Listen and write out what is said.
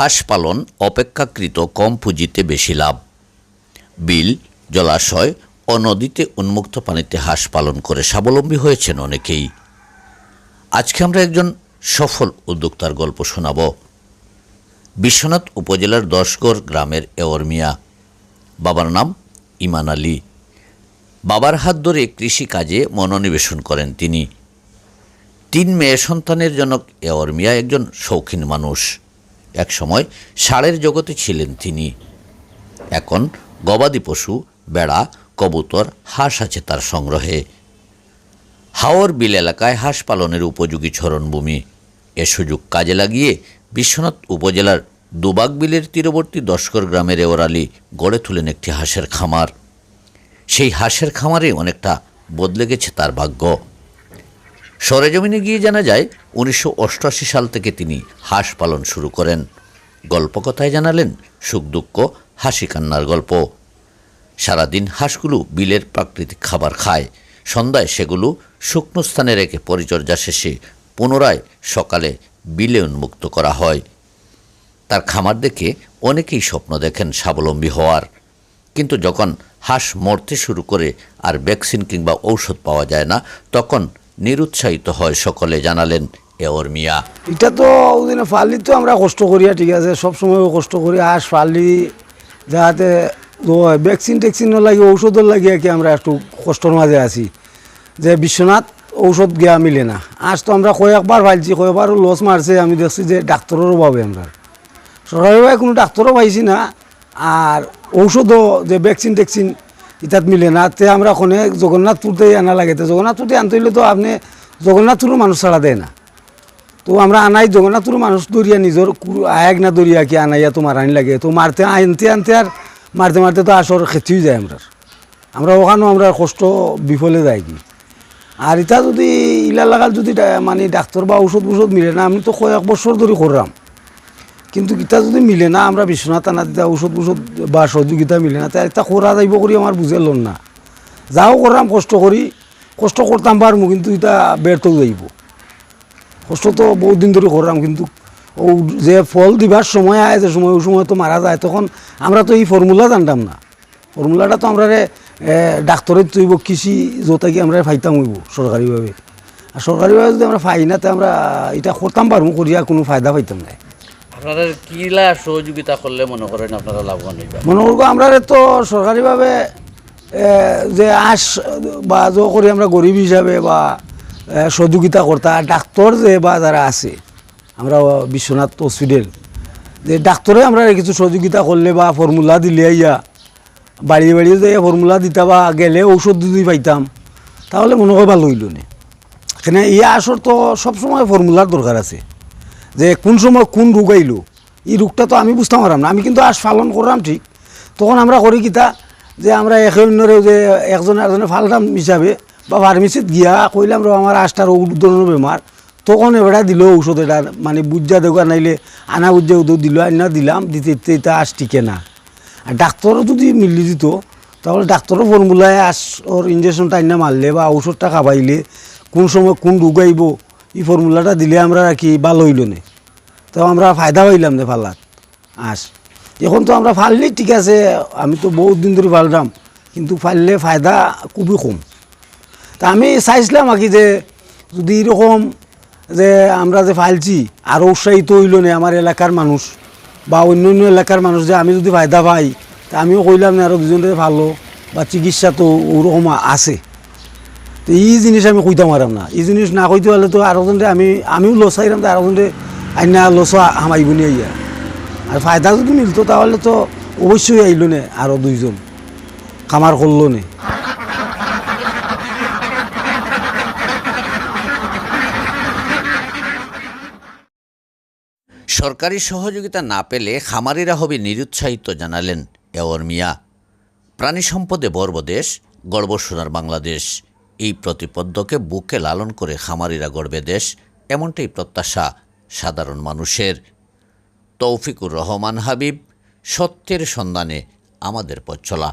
হাঁস পালন অপেক্ষাকৃত কম পুঁজিতে বেশি লাভ। বিল, জলাশয় ও নদীতে উন্মুক্ত পানিতে হাঁস পালন করে স্বাবলম্বী হয়েছেন অনেকেই। আজকে আমরা একজন সফল উদ্যোক্তার গল্প শোনাব। বিশ্বনাথ উপজেলার দশগড় গ্রামের এওর বাবার নাম ইমান আলী। বাবার হাত ধরে কৃষিকাজে মনোনিবেশন করেন তিনি। তিন মেয়ে সন্তানের জনক এওর একজন শৌখিন মানুষ। একসময় ষাঁড়ের জগতে ছিলেন তিনি। এখন গবাদি পশু, বেড়া, কবুতর, হাঁস আছে তার সংগ্রহে। হাওর বিল এলাকায় হাঁস পালনের উপযোগী ছরণভূমি এ সুযোগ কাজে লাগিয়ে বিশ্বনাথ উপজেলার দুবাগ বিলের তীরবর্তী দশকর গ্রামের এওরালি গড়ে তুলেন একটি হাঁসের খামার। সেই হাঁসের খামারে অনেকটা বদলে গেছে তার ভাগ্য। সরেজমিনে গিয়ে জানা যায়, উনিশশো অষ্টআশি সাল থেকে তিনি হাঁস পালন শুরু করেন। গল্পকথায় জানালেন, সুখ দুঃখ, হাসি কান্নার গল্প। সারাদিন হাঁসগুলো বিলের প্রাকৃতিক খাবার খায়। সন্ধ্যায় সেগুলো শুকনো স্থানে রেখে পরিচর্যা শেষে পুনরায় সকালে বিলে উন্মুক্ত করা হয়। তার খামার দেখে অনেকেই স্বপ্ন দেখেন স্বাবলম্বী হওয়ার। কিন্তু যখন হাঁস মরতে শুরু করে আর ভ্যাকসিন কিংবা ঔষধ পাওয়া যায় না, তখন নিরুৎসাহিত হয় সকলে, জানালেন এওর মিয়া। এটা তো ওদিনে ফালি তো আমরা কষ্ট করিয়া ঠিক আছে, সবসময় কষ্ট করি হাঁস ফালি যাতে ভ্যাকসিন ট্যাকসিন লাগে, ঔষধের লাগিয়ে কি আমরা একটু কষ্টর মাঝে আছি। যে বিশ্বনাথ, ঔষধ গিয়া মিলে না। আজ তো আমরা কয়েকবার ফাইলছি কয়েকবারও লস মারছে, আমি দেখছি যে ডাক্তারের অভাবে আমরা। সরকারিভাবে কোনো ডাক্তারও পাইছি না, আর ঔষধও যে ভ্যাকসিন ট্যাকসিন ইতাত মিলে না, তে আমরা কোনে জগন্নাথপুরতে আনা লাগে। তো জগন্নাথপুরতে আনতে হইলে তো আপনি জগন্নাথপুরও মানুষ ছাড়া দেয় না। তো আমরা আনাই জগন্নাথপুর মানুষ দরিয়া, নিজের আয়াক না দরিয়া কি আনাইয়া তো মারানি লাগে। তো মারতে, আনতে আনতে আর মারতে মারতে তো আসর খেতে যায় আমরা আমরা ওখানেও আমরা কষ্ট বিফলে যায় কি। আর এটা যদি ইলা লাগাল যদি মানে ডাক্তার বা ঔষধ ঔষধ মিলে না, আমি তো কয়েক বছর ধরে করলাম কিন্তু গীতা যদি মিলে না, আমরা বিশ্বনাথ আনা দিতা ঔষধ ঔষধ বা সহযোগিতা মিলে না, তাই এটা যাইব করি আমার বুঝে লন না। যাও করলাম কষ্ট করি কষ্ট করতাম পারমু কিন্তু এটা ব্যর্থ যাইব। কষ্ট তো বহুত দিন ধরে করলাম কিন্তু ও যে ফল দিবার সময় আয় যে সময় ওই সময় তো মারা যায়, তখন আমরা তো এই ফর্মুলা জানতাম না। ফর্মুলাটা তো আমরা ডাক্তারের তৈব কৃষি, যত কি আমরা ফাইতাম হইব সরকারিভাবে আর সরকারিভাবে যদি আমরা ফাই না, তো আমরা এটা করতাম পারব করিয়া কোনো ফায়দা পাইতাম না আপনারা কিলা সহযোগিতা করলে মনে করেন আপনারা লাভবান মনে করব আমরা তো সরকারিভাবে যে আস বা যো করি আমরা গরিব হিসাবে বা সহযোগিতা করতা ডাক্তার যে বা যারা আছে, আমরা বিশ্বনাথ হসপিটাল, যে ডাক্তারে আমরা কিছু সহযোগিতা করলে বা ফর্মুলা দিলে ইয়া, বাড়িয়ে বাড়িয়ে যে ফর্মুলা দিতা বা গেলে ঔষধ যদি পাইতাম, তাহলে মনে হয় ভালো হইল না। এখানে ইয়া আসর তো সবসময় ফর্মুলার দরকার আছে। যে কোন সময় কোন রোগ আইলো, এই রোগটা তো আমি বুঝতে পারলাম না। আমি কিন্তু আজ পালন করলাম ঠিক। তখন আমরা করি কিতা যে আমরা একে অন্যরে যে একজনে একজনে ফালতাম হিসাবে, বা ফার্মেসিত গিয়া কইলাম, রে, আমার আষ্টার ধরনের বেমার। তখন এবারে দিল ঔষধ এটা মানে বুঝা দেওয়া, নাইলে আনা বুঝা ওদের দিল আনা দিলাম, দিতে দিতে এটা আস টিকে না। আর ডাক্তারও যদি মিলি দিত, তাহলে ডাক্তারও ফর্মুলায় আস ওর ইঞ্জেকশনটা আইনা মারলে বা ঔষধটা খাবাইলে কোন সময় কোন রোগ আইব এই ফর্মুলাটা দিলে আমরা আর কি ভালো হইল না? তো আমরা ফায়দা পাইলাম না ফাল্লাত আস। এখন তো আমরা ফাললে ঠিক আছে, আমি তো বহুত দিন ধরে ফাললাম কিন্তু ফাললে ফায়দা খুবই কম। তা আমি চাইছিলাম আর কি যে, যদি এরকম যে আমরা যে ফাইলছি আরও উৎসাহিত হইল না আমার এলাকার মানুষ বা অন্য অন্য এলাকার মানুষ যে আমি যদি ফায়দা পাই, তা আমিও কইলাম না আরও দুজনের ভালো বা চিকিৎসা তো ওরকম আছে। তো এই জিনিস আমি কইতাম পারাম না। এই জিনিস না কইতে পারলে তো আরও জনরে আমি, আমিও লস চাইলাম তো আরও জনরে আইনা লস হামাইব নি আইয়া। আর ফায়দা যদি মিলতো, তাহলে তো অবশ্যই আইল নে আরও দুইজন। কামার করল নে। সরকারি সহযোগিতা না পেলে খামারিরা হবে নিরুৎসাহিত, জানালেন এওর মিয়া। প্রাণী সম্পদে বর্বদেশ, গর্ব সোনার বাংলাদেশ। এই প্রতিপদ্যকে বুকে লালন করে খামারিরা গড়বে দেশ, এমনটাই প্রত্যাশা সাধারণ মানুষের। তৌফিকুর রহমান হাবিব, সত্যের সন্ধানে আমাদের পথ চলা।